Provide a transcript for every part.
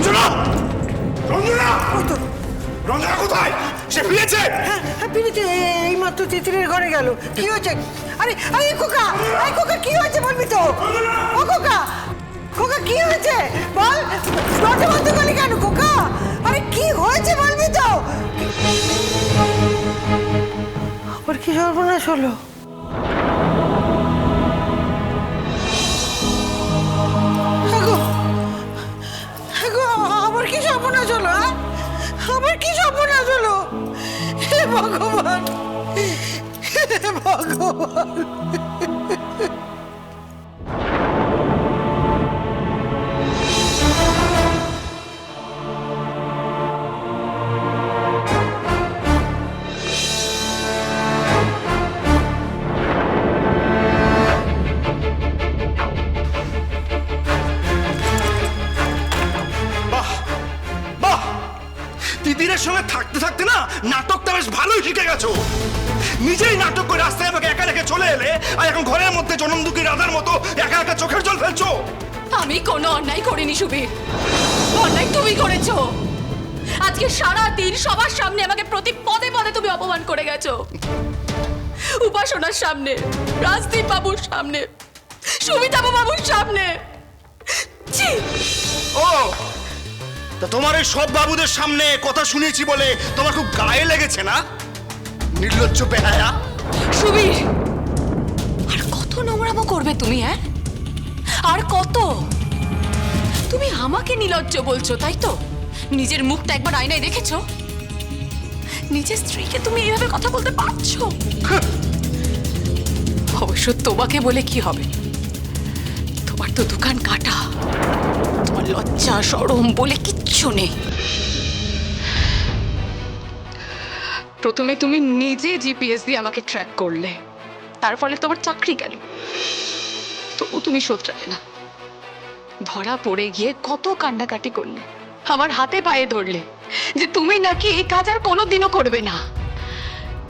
রঞ্জনা! রঞ্জনা! রঞ্জনা কোথায়? সে ফিরেছে! হ্যাঁ পিড়িতে এই মাত্র তিতিরের ঘরে গেল। কি হয়েছে? আরে আরে খোকা! আরে খোকা কি হয়েছে বলবি তো? ও খোকা! খোকা কি হয়েছে? বল! দরজা বন্ধ করলি কেন খোকা? আরে কি হয়েছে বলবি তো? আবার কি সর্বনাশ হলো? সর্বনাশ হলো আমার কি সর্বনাশ হলো হে ভগবান হে ভগবান। থাকতে থাকতে না নাটকটা বেশ ভালোই শিখে গেছো। নিজেই নাটক করে রাস্তায় আমাকে একা রেখে চলে এলে আর এখন ঘরের মধ্যে জনম দুঃখী রাধার মতো একা একা চোখের জল ফেলছো? আমি কোনো অন্যায় করিনি সুবীর। অন্যায় তুমি করেছ। আজকে সারা দিন সবার সামনে আমাকে প্রতি পদে পদে তুমি অপমান করে গেছো। উপাসনার সামনে রাজদীপ বাবুর সামনে সুমিতা বাবুর সামনে। ছি! ও তা তোমার এই সব বাবুদের সামনে কথা শুনেছি বলে তোমার খুব গায়ে লেগেছে না? নির্লজ্জ বেহায়া। সুবীর আর কত নোংরামো করবে তুমি হ্যাঁ? আর কত? তুমি আমাকে নির্লজ্জ বলছো তাই তো? নিজের মুখটা একবার আয়নায় দেখেছ? নিজের স্ত্রীকে তুমি এইভাবে কথা বলতে পারছ? অবশ্য তোমাকে বলে কি হবে? তোমার তো দোকান কাটা। তোমার লজ্জা, সরম বলে কিচ্ছু নেই। প্রথমে তুমি নিজে জিপিএস দিয়ে আমাকে ট্র্যাক করলে। তার ফলে তোমার চাকরি গেল। তবু তুমি শোধরালে না। ধরা পড়ে গিয়ে কত কান্নাকাটি করলে। আমার হাতে পায়ে ধরলে যে তুমি নাকি এই কাজ আর কোনোদিনও করবে না।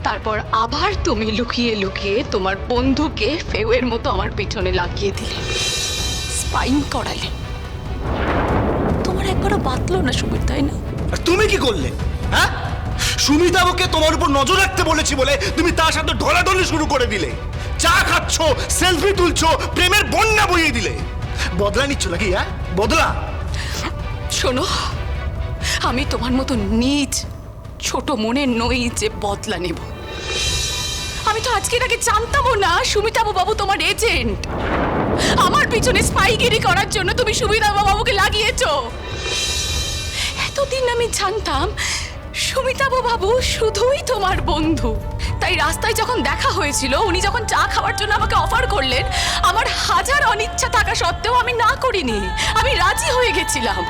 তারপর আবার তুমি লুকিয়ে লুকিয়ে তোমার বন্ধুকে ফেউয়ের মতো আমার পিছনে লাগিয়ে দিলে। স্পাইন করালে। তোমার একবারও বাতলো না সুবিধ তাই না? আর তুমি কি করলে হ্যাঁ? সুমিতাবকে তোমার উপর নজর রাখতে বলেছি বলে তুমি তার সাথে ঢলাঢলি শুরু করে দিলে। চা খাচ্ছ সেলফি তুলছো প্রেমের বন্যা বইয়ে দিলে। বদলা নিচ্ছ নাকি হ্যাঁ? বদলা। শোনো আমি তোমার মতো নিজ ছোট মনে নই যে বদলা নেব। আমি তো আজকে আগে জানতামও না, সুমিতাবু বাবু তোমার এজেন্ট আমার পিছনে স্পাইগিরি করার জন্য তুমি সুমিতাবু বাবুকে লাগিয়েছো। এতদিন আমি জানতাম, সুমিতাবু বাবু শুধুই তোমার বন্ধু। তাই রাস্তায় যখন দেখা হয়েছিল, উনি যখন চা খাওয়ার জন্য আমাকে অফার করলেন, আমার হাজার অনিচ্ছা থাকা সত্ত্বেও আমি না করিনি। আমি রাজি হয়ে গেছিলাম।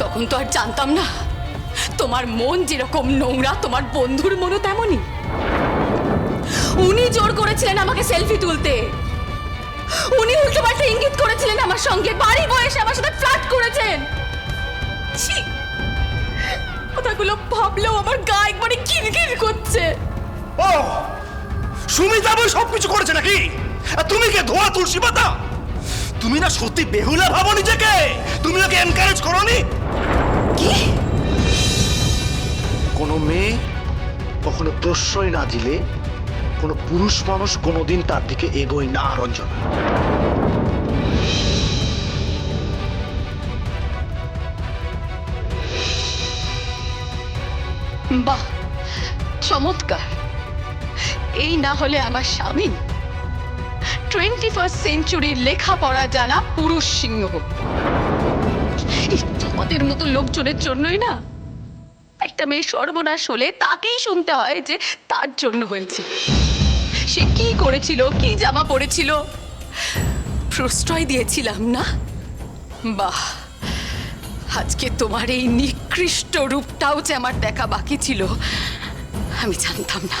তখন তো আর জানতাম না। তোমার মন যেরকম নোংরা তোমার বন্ধুর মনও তেমনই। উনি জোর করেছিলেন আমাকে সেলফি তুলতে। উনি উল্টো পাল্টা ইঙ্গিত করেছিলেন আমার সঙ্গে। বাড়ি বয়সে আমার সাথে ফ্ল্যাট করেছেন। ছি! কথাগুলো ভাবলেও আমার গা একবারে কিরকির করছে। ও! সুমিতা বই সবকিছু করেছে নাকি? আর তুমি কে? ধোয়া তুলসী পাতা? তুমি না সত্যি বেহুলা ভাবো নিজেকে? তুমি ওকে এনকারেজ করনি? কি? কোনো মেয়ে কখনো প্রশ্রয় না দিলে কোনো পুরুষ মানুষ কোনোদিন তার দিকে এগোয় না, রঞ্জন। বাহ, চমৎকার। এই না হলে আমার স্বামী। টোয়েন্টি ফার্স্ট সেঞ্চুরির লেখাপড়া জানা পুরুষ সিংহ। তোমাদের মতো লোকজনের জন্যই না? একটা মেয়ে সর্বনাশ হলে তাকেই শুনতে হয় যে তার জন্য হয়েছে। সে কি করেছিল, কি জামা পরেছিল? প্রশ্রয় দিয়েছিলাম না? বাহ, আজকে তোমার এই নিকৃষ্ট রূপটাও যে আমার দেখা বাকি ছিল, আমি জানতাম না।